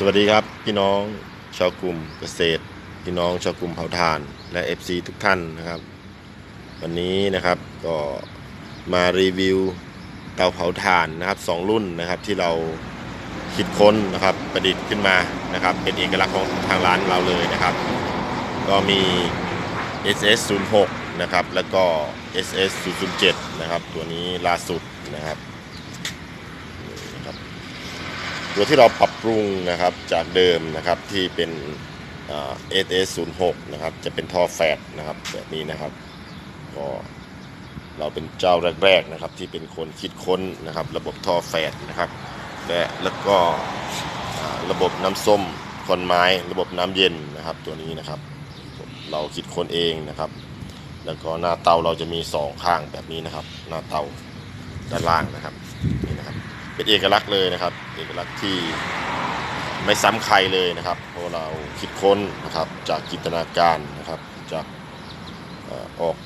สวัสดีครับ พี่น้องชาวกลุ่มเกษตร พี่น้องชาวกลุ่มเผาถ่าน และ FC ทุกท่านนะครับ วันนี้นะครับก็มารีวิวเตาเผาถ่านนะครับสองรุ่นนะครับที่เราคิดค้นนะครับประดิษฐ์ขึ้นมานะครับ เป็นเอกลักษณ์ของทางร้านเราเลยนะครับ ก็มี SS 0 6 นะครับแล้วก็ SS 0 7นะครับตัวนี้ล่าสุดนะครับ ตัวที่เราปรับปรุงนะครับจากเดิมนะครับที่เป็นเอสเอสศูนย์หกนะครับจะเป็นท่อแฟดนะครับแบบนี้นะครับก็เราเป็นเจ้าแรกๆนะครับที่เป็นคนคิดค้นนะครับระบบท่อแฟดนะครับและแล้วก็ระบบน้ำส้มคนไม้ระบบน้ำเย็นนะครับตัวนี้นะครับเราคิดค้นเองนะครับ แล้วก็หน้าเตาเราจะมีสองข้างแบบนี้นะครับ หน้าเตาด้านล่างนะครับนี่นะครับ เป็นเอกลักษณ์เลยนะครับ เอกลักษณ์ที่ไม่ซ้ำใครเลยนะครับ เพราะเราคิดค้นนะครับจากจินตนาการนะครับจากออก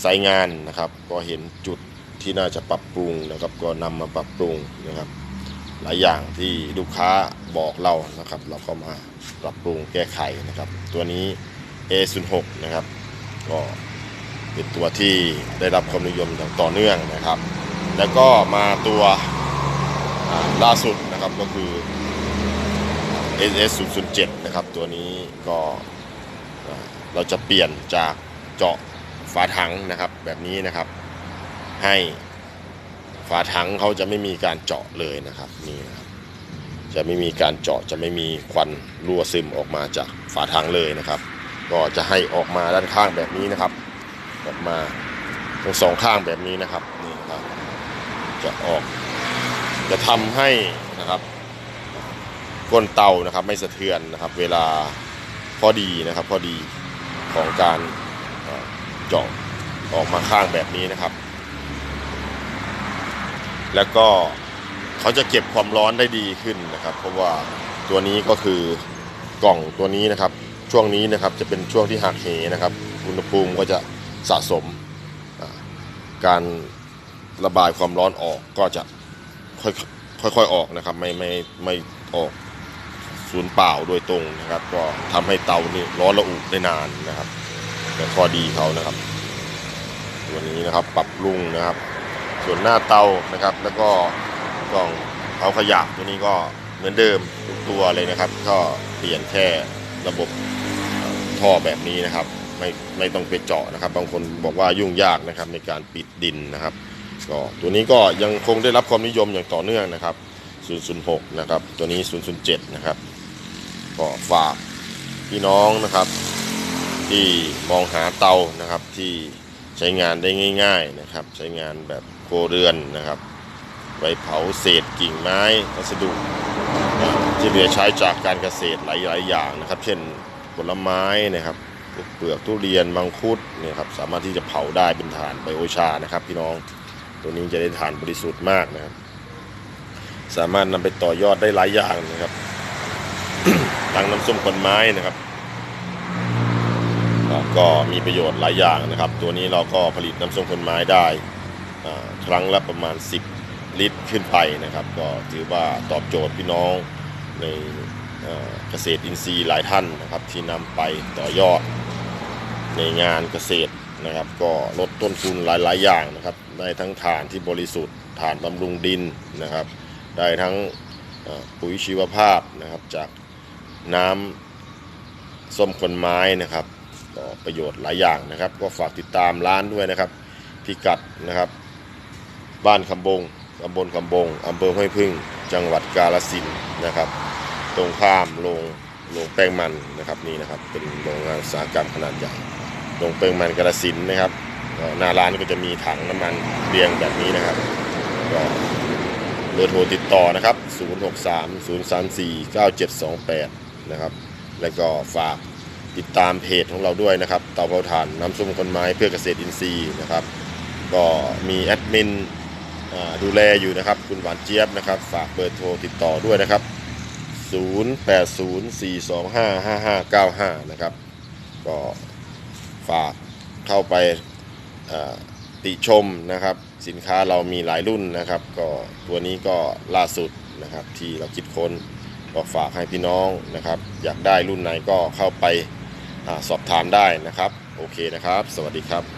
ไซงานนะครับ ก็เห็นจุดที่น่าจะปรับปรุงนะครับ ก็นำมาปรับปรุงนะครับ หลายอย่างที่ลูกค้าบอกเรานะครับ เราก็มาปรับปรุงแก้ไขนะครับ ตัวนี้ A06 นะครับ ก็เป็นตัวที่ได้รับความนิยมอย่างต่อเนื่องนะครับ แล้วก็มาตัว ล่าสุดนะครับก็คือ SS 0 0 7นะครับตัวนี้ก็เราจะเปลี่ยนจากเจาะฝาถังนะครับแบบนี้นะครับให้ฝาถังเขาจะไม่มีการเจาะเลยนะครับนี่นะครับจะไม่มีการเจาะจะไม่มีควันรั่วซึมออกมาจากฝาถังเลยนะครับ ก็จะให้ออกมาด้านข้างแบบนี้นะครับ ออกมาทั้งสองข้างแบบนี้นะครับนี่นะครับจะออก จะทำให้นะครับก้นเตานะครับไม่สะเทือนนะครับ เวลาพอดีนะครับพอดีของการเอ่อเจาะออกมาข้างแบบนี้นะครับ แล้วก็เขาจะเก็บความร้อนได้ดีขึ้นนะครับ เพราะว่าตัวนี้ก็คือกล่องตัวนี้นะครับ ช่วงนี้นะครับจะเป็นช่วงที่หักเหนะครับ อุณหภูมิก็จะสะสมการระบายความร้อนออกก็จะ ค่อยค่อยๆออกนะครับ ไม่ไม่ไม่ออกศูนย์เปล่าโดยตรงนะครับ ก็ทำให้เตานี่ร้อนระอุได้นานนะครับแต่ข้อดีเขานะครับตัวนี้นะครับปรับปรุงนะครับ ส่วนหน้าเตานะครับ แล้วก็กล่องเผาขยะตัวนี้ก็เหมือนเดิมทุกตัวเลยนะครับ ก็เปลี่ยนแค่ระบบท่อแบบนี้นะครับ ไม่ไม่ต้องไปเจาะนะครับ บางคนบอกว่ายุ่งยากนะครับในการปิดดินนะครับ ก็ตัวนี้ก็ยังคงได้รับความนิยมอย่างต่อเนื่องนะครับ 006 นะครับ ตัวนี้ 007 นะครับ ก็ฝากพี่น้องนะครับ ที่มองหาเตานะครับที่ใช้งานได้ง่าย ๆนะครับ ใช้งานแบบโคเรือนนะครับ ไว้เผาเศษกิ่งไม้วัสดุที่เหลือใช้จากการเกษตรหลายๆอย่างนะครับ เช่นผลไม้นะครับเปลือกทุเรียนมังคุดเนี่ยครับสามารถที่จะเผาได้เป็นถ่านไบโอชานะครับพี่น้อง ตัวนี้จะได้ทานบริสุทธิ์มากนะครับ สามารถนำไปต่อยอดได้หลายอย่างนะครับตั้งน้ำส้มคนไม้นะครับ ก็มีประโยชน์หลายอย่างนะครับ ตัวนี้เราก็ผลิตน้ำส้มคนไม้ได้ครั้งละประมาณ 10 ลิตรขึ้นไปนะครับ ก็ถือว่าตอบโจทย์พี่น้องในเอ่อเกษตรอินทรีย์หลายท่านนะครับ ที่นำไปต่อยอดในงานเกษตร นะครับ ก็ลดต้นทุนหลาย ๆ อย่างนะครับได้ทั้งถ่านที่บริสุทธิ์ถ่านบำรุงดินนะครับ ได้ทั้งปุ๋ยชีวภาพนะครับจากน้ำส้มคนไม้นะครับก็ประโยชน์หลายอย่างนะครับ ก็ฝากติดตามร้านด้วยนะครับพิกัดนะครับ บ้านคำบงตำบลคำบงอำเภอห้วยพึ่ง จังหวัดกาฬสินธุ์นะครับ ตรงข้ามโรงโรงแป้งมันนะครับนี่นะครับ เป็นโรงงานอุตสาหกรรมขนาดใหญ่ โรงแป้งมันกาฬสินนะครับหน้าร้านก็จะมีถังน้ำมันเรียงแบบนี้นะครับก็เบอร์โทรติดต่อนะครับ 063 034 9728 นะครับ แล้วก็ฝากติดตามเพจของเราด้วยนะครับ เตาเผาถ่านน้ำส้มคนไม้เพื่อเกษตรอินทรีย์นะครับ ก็มีแอดมินดูแลอยู่นะครับ คุณหวานเจี๊ยบนะครับ ฝากเบอร์โทรติดต่อด้วยนะครับ 0804255595 นะครับ ก็ ฝากเข้าไปติชมนะครับ สินค้าเรามีหลายรุ่นนะครับ ก็ตัวนี้ก็ล่าสุดนะครับที่เราคิดค้นก็ฝากให้พี่น้องนะครับ อยากได้รุ่นไหนก็เข้าไปอสอบถามได้นะครับ โอเคนะครับ สวัสดีครับ